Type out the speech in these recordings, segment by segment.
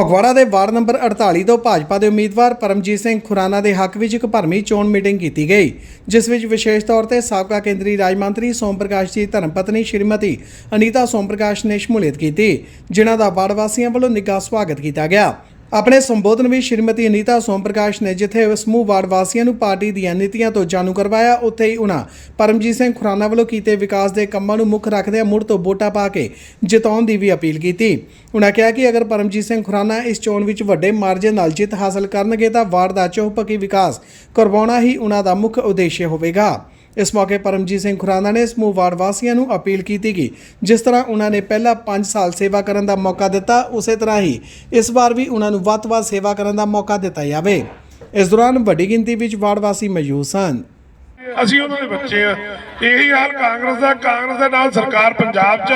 ਫਗਵਾੜਾ ਦੇ ward number 48 ਤੋਂ ਭਾਜਪਾ ਦੇ ਉਮੀਦਵਾਰ ਪਰਮਜੀਤ ਸਿੰਘ ਖੁਰਾਨਾ ਦੇ ਹੱਕ ਵਿੱਚ ਇੱਕ ਭਰਮੀ ਚੋਣ ਮੀਟਿੰਗ ਕੀਤੀ ਗਈ, ਜਿਸ ਵਿੱਚ ਵਿਸ਼ੇਸ਼ ਤੌਰ ਤੇ ਸਾਬਕਾ ਕੇਂਦਰੀ ਰਾਜ ਮੰਤਰੀ ਸੋਮ ਪ੍ਰਕਾਸ਼ ਦੀ ਧਰਮਪਤਨੀ ਸ਼੍ਰੀਮਤੀ ਅਨੀਤਾ ਸੋਮ ਪ੍ਰਕਾਸ਼ ਨੇ ਸ਼ਮੂਲੀਅਤ ਕੀਤੀ, ਜਿਨ੍ਹਾਂ ਦਾ ਵਾਰਡ ਵਾਸੀਆਂ ਵੱਲੋਂ ਨਿੱਘਾ ਸਵਾਗਤ ਕੀਤਾ ਗਿਆ। ਆਪਣੇ ਸੰਬੋਧਨ ਵਿੱਚ ਸ਼੍ਰੀਮਤੀ ਅਨੀਤਾ ਸੋਮ ਪ੍ਰਕਾਸ਼ ਨੇ ਜਿੱਥੇ ਸਮੂਹ ਵਾਰਡ ਵਾਸੀਆਂ ਨੂੰ ਪਾਰਟੀ ਦੀਆਂ ਨੀਤੀਆਂ ਤੋਂ ਜਾਣੂ ਕਰਵਾਇਆ, ਉੱਥੇ ਹੀ ਉਹਨਾਂ ਪਰਮਜੀਤ ਸਿੰਘ ਖੁਰਾਨਾ ਵੱਲੋਂ ਕੀਤੇ ਵਿਕਾਸ ਦੇ ਕੰਮਾਂ ਨੂੰ ਮੁੱਖ ਰੱਖਦਿਆਂ ਮੁੜ ਤੋਂ ਵੋਟਾਂ ਪਾ ਕੇ ਜਿਤਾਉਣ ਦੀ ਵੀ ਅਪੀਲ ਕੀਤੀ। ਉਹਨਾਂ ਕਿਹਾ ਕਿ ਅਗਰ ਪਰਮਜੀਤ ਸਿੰਘ ਖੁਰਾਨਾ ਇਸ ਚੋਣ ਵਿੱਚ ਵੱਡੇ ਮਾਰਜਨ ਨਾਲ ਜਿੱਤ ਹਾਸਲ ਕਰਨਗੇ ਤਾਂ ਵਾਰਡ ਦਾ ਚੌਪਕੀ ਵਿਕਾਸ ਕਰਵਾਉਣਾ ਹੀ ਉਹਨਾਂ ਦਾ ਮੁੱਖ ਉਦੇਸ਼ ਹੋਵੇਗਾ। ਇਸ ਮੌਕੇ ਪਰਮਜੀਤ ਸਿੰਘ ਖੁਰਾਨਾ ਨੇ ਸਮੂਹ ਵਾਰਡ ਵਾਸੀਆਂ ਨੂੰ ਅਪੀਲ ਕੀਤੀ ਕਿ ਜਿਸ ਤਰ੍ਹਾਂ ਉਹਨਾਂ ਨੇ ਪਹਿਲਾਂ 5 ਸਾਲ ਸੇਵਾ ਕਰਨ ਦਾ ਮੌਕਾ ਦਿੱਤਾ, ਉਸੇ ਤਰ੍ਹਾਂ ਹੀ ਇਸ ਵਾਰ ਵੀ ਉਹਨਾਂ ਨੂੰ ਵੱਧ ਤੋਂ ਵੱਧ ਸੇਵਾ ਕਰਨ ਦਾ ਮੌਕਾ ਦਿੱਤਾ ਜਾਵੇ। ਇਸ ਦੌਰਾਨ ਵੱਡੀ ਗਿਣਤੀ ਵਿੱਚ ਵਾਰਡ ਵਾਸੀ ਮੌਜੂਦ ਸਨ। ਅਸੀਂ ਉਹਨਾਂ ਦੇ ਬੱਚੇ ਆ। ਇਹੀ ਹਾਲ ਕਾਂਗਰਸ ਦਾ। ਕਾਂਗਰਸ ਦੇ ਨਾਲ ਸਰਕਾਰ ਪੰਜਾਬ 'ਚ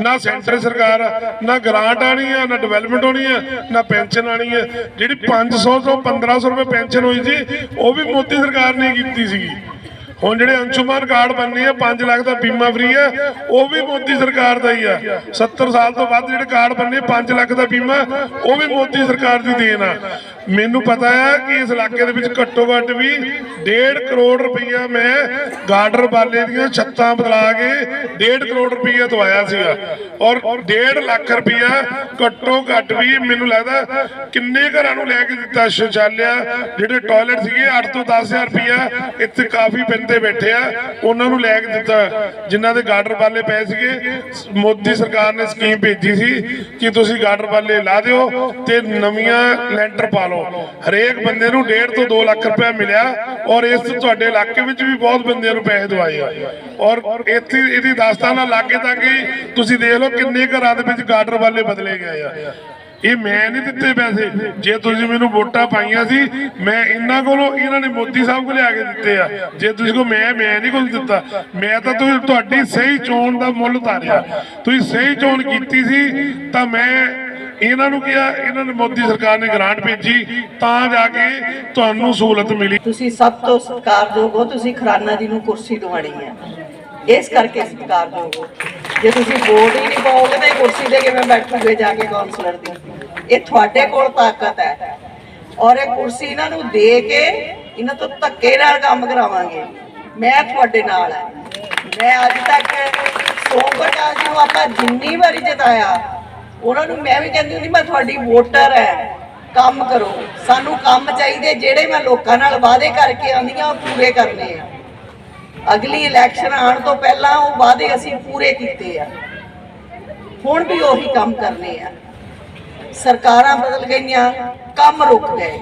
ਨਾ ਸੈਂਟਰ ਸਰਕਾਰ ਨਾ ਗ੍ਰਾਂਟ ਆਣੀ ਆ, ਨਾ ਡਿਵੈਲਪਮੈਂਟ ਹੋਣੀ ਆ, ਨਾ ਪੈਨਸ਼ਨ ਆਣੀ ਆ। ਜਿਹੜੀ 500 ਤੋਂ 1500 ਰੁਪਏ ਪੈਨਸ਼ਨ ਹੋਈ ਸੀ, ਉਹ ਵੀ ਮੋਦੀ ਸਰਕਾਰ ਨੇ ਕੀਤੀ ਸੀਗੀ। ਹੁਣ ਜਿਹੜੇ ਅੰਸ਼ੁਮਾਨ ਕਾਰਡ ਬਣਨੇ ਆ 5 ਲੱਖ ਦਾ ਬੀਮਾ ਫ੍ਰੀ ਆ, ਉਹ ਵੀ ਮੋਦੀ ਸਰਕਾਰ ਦਾ ਹੀ ਆ। 70 ਸਾਲ ਤੋਂ ਵੱਧ ਜਿਹੜੇ ਕਾਰਡ ਬਣਨੇ 5 ਲੱਖ ਦਾ ਬੀਮਾ, ਉਹ ਵੀ ਮੋਦੀ ਸਰਕਾਰ ਦੀ ਦੇਣ ਆ। ਮੈਨੂੰ ਪਤਾ ਆ ਕਿ ਇਸ ਇਲਾਕੇ ਦੇ ਵਿੱਚ ਘੱਟੋ ਘੱਟ ਵੀ 1.5 ਕਰੋੜ ਰੁਪਈਆ ਮੈਂ ਗਾਰਡਰ ਬਾਲੇ ਦੀਆਂ ਛੱਤਾਂ ਬਦਲਾ ਕੇ 1.5 ਕਰੋੜ ਰੁਪਈਆ ਦਵਾਇਆ ਸੀਗਾ। ਔਰ 1.5 ਲੱਖ ਰੁਪਈਆ ਘੱਟੋ ਘੱਟ ਵੀ ਮੈਨੂੰ ਲੱਗਦਾ ਕਿੰਨੇ ਘਰਾਂ ਨੂੰ ਲੈ ਕੇ ਦਿੱਤਾ, ਸ਼ੌਚਾਲਿਆ, ਜਿਹੜੇ ਟਾਇਲਟ ਸੀਗੇ 8 ਤੋਂ 10000 ਰੁਪਈਆ, ਇੱਥੇ ਕਾਫੀ ਬੰਦੇ ਬੈਠੇ ਆ, ਉਹਨਾਂ ਨੂੰ ਲੈ ਕੇ ਦਿੱਤਾ। ਜਿਨ੍ਹਾਂ ਦੇ ਗਾਰਡਰ ਬਾਲੇ ਪਏ ਸੀਗੇ, ਮੋਦੀ ਸਰਕਾਰ ਨੇ ਸਕੀਮ ਭੇਜੀ ਸੀ ਕਿ ਤੁਸੀਂ ਗਾਰਡਰ ਬਾਲੇ ਲਾ ਦਿਓ ਤੇ ਨਵੀਆਂ ਲੈਂਟਰ ਪਾ ਲਓ। ਹਰੇਕ ਬੰਦੇ ਨੂੰ 1.5 ਤੋਂ 2 ਲੱਖ ਰੁਪਏ ਮਿਲਿਆ ਔਰ ਇਸ ਤੁਹਾਡੇ ਇਲਾਕੇ ਵਿੱਚ ਵੀ ਬਹੁਤ ਬੰਦਿਆਂ ਨੂੰ ਪੈਸੇ ਦਵਾਏ ਆ। ਔਰ ਇੱਥੇ ਇਹਦੀ ਦਾਸਤਾਨਾ ਲਾਗੇ ਤੱਕ ਕਿ ਤੁਸੀਂ ਦੇਖ ਲਓ ਕਿੰਨੇ ਘਰਾਂ ਦੇ ਵਿੱਚ ਗਾਰਡਰ ਵਾਲੇ ਬਦਲੇ ਗਏ ਆ। ਇਹ ਮੈਂ ਨਹੀਂ ਦਿੱਤੇ ਪੈਸੇ। ਜੇ ਤੁਸੀਂ ਮੈਨੂੰ ਵੋਟਾਂ ਪਾਈਆਂ ਸੀ, ਮੈਂ ਇਹਨਾਂ ਕੋਲੋਂ ਇਹਨਾਂ ਨੇ ਮੋਦੀ ਸਾਹਿਬ ਕੋਲ ਲਿਆ ਕੇ ਦਿੱਤੇ ਆ। ਜੇ ਤੁਸੀਂ ਕੋ ਮੈਂ ਮੈਂ ਨਹੀਂ ਕੁਝ ਦਿੱਤਾ। ਮੈਂ ਤਾਂ ਤੁਹਾਡੀ ਸਹੀ ਚੋਣ ਦਾ ਮੁੱਲ ਉਤਾਰਿਆ। ਤੁਸੀਂ ਸਹੀ ਚੋਣ ਕੀਤੀ ਸੀ, ਤਾਂ ਮੈਂ ਇਹਨਾਂ ਨੂੰ ਕਿਹਾ, ਇਹਨਾਂ ਨੇ ਮੋਦੀ ਸਰਕਾਰ ਨੇ ਗ੍ਰਾਂਟ ਭੇਜੀ, ਤਾਂ ਜਾ ਕੇ ਤੁਹਾਨੂੰ ਸਹੂਲਤ ਮਿਲੀ। ਤੁਸੀਂ ਸਭ ਤੋਂ ਸਤਿਕਾਰਯੋਗ ਹੋ, ਤੁਸੀਂ ਖਰਾਨਾ ਜੀ ਨੂੰ ਕੁਰਸੀ ਦਿਵਾਣੀ ਹੈ। ਇਸ ਕਰਕੇ ਸਤਿਕਾਰਯੋਗ ਹੋ। ਜੇ ਤੁਸੀਂ ਵੋਟ ਹੀ ਨਹੀਂ ਪਾਓਗੇ ਤਾਂ ਕੁਰਸੀ ਤੇ ਕਿਵੇਂ ਬੈਠੋਗੇ ਜਾ ਕੇ ਕਾਉਂਸਲਰ ਦੀ? ਇਹ ਤੁਹਾਡੇ ਕੋਲ ਤਾਕਤ ਹੈ। ਔਰ ਇਹ ਕੁਰਸੀ ਇਹਨਾਂ ਨੂੰ ਦੇ ਕੇ ਇਹਨਾਂ ਤੋਂ ਧੱਕੇ ਨਾਲ ਕੰਮ ਕਰਾਵਾਂਗੇ। ਮੈਂ ਤੁਹਾਡੇ ਨਾਲ ਹਾਂ। ਮੈਂ ਅੱਜ ਤੱਕ ਸੋਮ ਜੀ ਨੂੰ ਆਪਾਂ ਜਿੰਨੀ ਵਾਰੀ ਜਿਤਾਇਆ, ਉਹਨਾਂ ਨੂੰ ਮੈਂ ਵੀ ਕਹਿੰਦੀ ਹੁੰਦੀ, ਮੈਂ ਤੁਹਾਡੀ ਵੋਟਰ ਹੈ। ਕੰਮ ਕਰੋ। ਸਾਨੂੰ ਕੰਮ ਚਾਹੀਦੇ, ਜਿਹੜੇ ਮੈਂ ਲੋਕਾਂ ਨਾਲ ਵਾਅਦੇ ਕਰਕੇ ਆਉਂਦੀਆਂ, ਉਹ ਪੂਰੇ ਕਰਨੇ ਆ। ਅਗਲੀ ਇਲੈਕਸ਼ਨ ਆਉਣ ਤੋਂ ਪਹਿਲਾਂ ਉਹ ਵਾਅਦੇ ਅਸੀਂ ਪੂਰੇ ਕੀਤੇ ਆ। ਹੁਣ ਵੀ ਉਹੀ ਕੰਮ ਕਰਨੇ ਆ। ਸਰਕਾਰਾਂ ਬਦਲ ਗਈਆਂ, ਕੰਮ ਰੁਕ ਗਏ।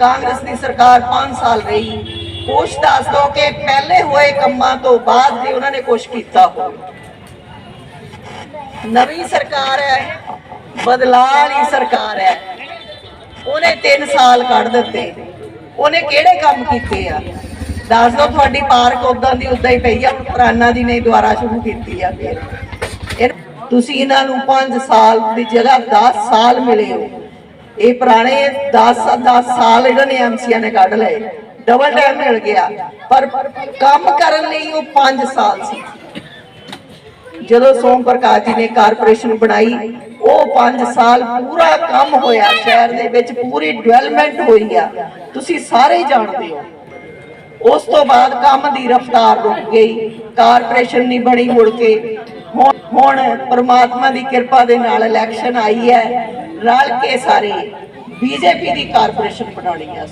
ਕਾਂਗਰਸ ਦੀ ਸਰਕਾਰ 5 ਸਾਲ ਰਹੀ। ਕੁਛ ਦੱਸ ਦੋ ਕਿ ਪਹਿਲੇ ਹੋਏ ਕੰਮਾਂ ਤੋਂ ਬਾਅਦ ਵੀ ਉਹਨਾਂ ਨੇ ਕੁਛ ਕੀਤਾ ਹੋਵੇ। ਨਵੀਂ ਸਰਕਾਰ ਹੈ ਬਦਲਾਅ ਵਾਲੀ ਸਰਕਾਰ ਹੈ। ਉਹਨੇ 3 ਸਾਲ ਕੱਢ ਦਿੱਤੇ। ਉਹਨੇ ਕਿਹੜੇ ਕੰਮ ਕੀਤੇ ਆ? ਦੱਸ ਦੋ ਤੁਹਾਡੀ ਪਾਰਕ ਉਦਾਂ ਦੀ ਉਦਾਂ ਹੀ ਪਈ ਆ ਹੁਣ ਪੁਰਾਣਾ ਦੀ ਨੇ ਦੁਬਾਰਾ ਸ਼ੁਰੂ ਕੀਤੀ ਆ। ਫਿਰ ਤੁਸੀਂ ਇਹਨਾਂ ਨੂੰ 5 ਸਾਲ ਦੀ ਜਗ੍ਹਾ 10 ਸਾਲ ਮਿਲੇ ਹੋ। ਇਹ ਪੁਰਾਣੇ 10 10 ਸਾਲ ਇਹਨਾਂ ਨੇ ਐਮਸੀਆਂ ਨੇ ਕੱਢ ਲਏ। ਡਬਲ ਟਾਈਮ ਮਿਲ ਗਿਆ। ਪਰ ਕੰਮ ਕਰਨ ਲਈ ਉਹ 5 ਸਾਲ ਸੀ। ਜਦੋਂ ਸੋਮ ਪ੍ਰਕਾਸ਼ ਜੀ ਨੇ ਕਾਰਪੋਰੇਸ਼ਨ ਬਣਾਈ, ਉਹ 5 ਸਾਲ ਪੂਰਾ ਕੰਮ ਹੋਇਆ। ਸ਼ਹਿਰ ਦੇ ਵਿੱਚ ਪੂਰੀ ਡਿਵੈਲਪਮੈਂਟ ਹੋਈ ਆ। ਤੁਸੀਂ ਸਾਰੇ ਜਾਣਦੇ ਹੋ। ਉਸ ਤੋਂ ਬਾਅਦ ਕੰਮ ਦੀ ਰਫ਼ਤਾਰ ਰੁਕ ਗਈ। ਕਾਰਪੋਰੇਸ਼ਨ ਨਹੀਂ ਬਣੀ ਮੁੜ ਕੇ। ਹੁਣ ਪ੍ਰਮਾਤਮਾ ਦੀ ਕਿਰਪਾ ਦੇ ਨਾਲ ਇਲੈਕਸ਼ਨ ਆਈ ਹੈ। ਰਲ ਕੇ ਸਾਰੇ ਬੀਜੇਪੀ ਦੀ ਕਾਰਪੋਰੇਸ਼ਨ ਬਣਾਉਣੀ ਹੈ।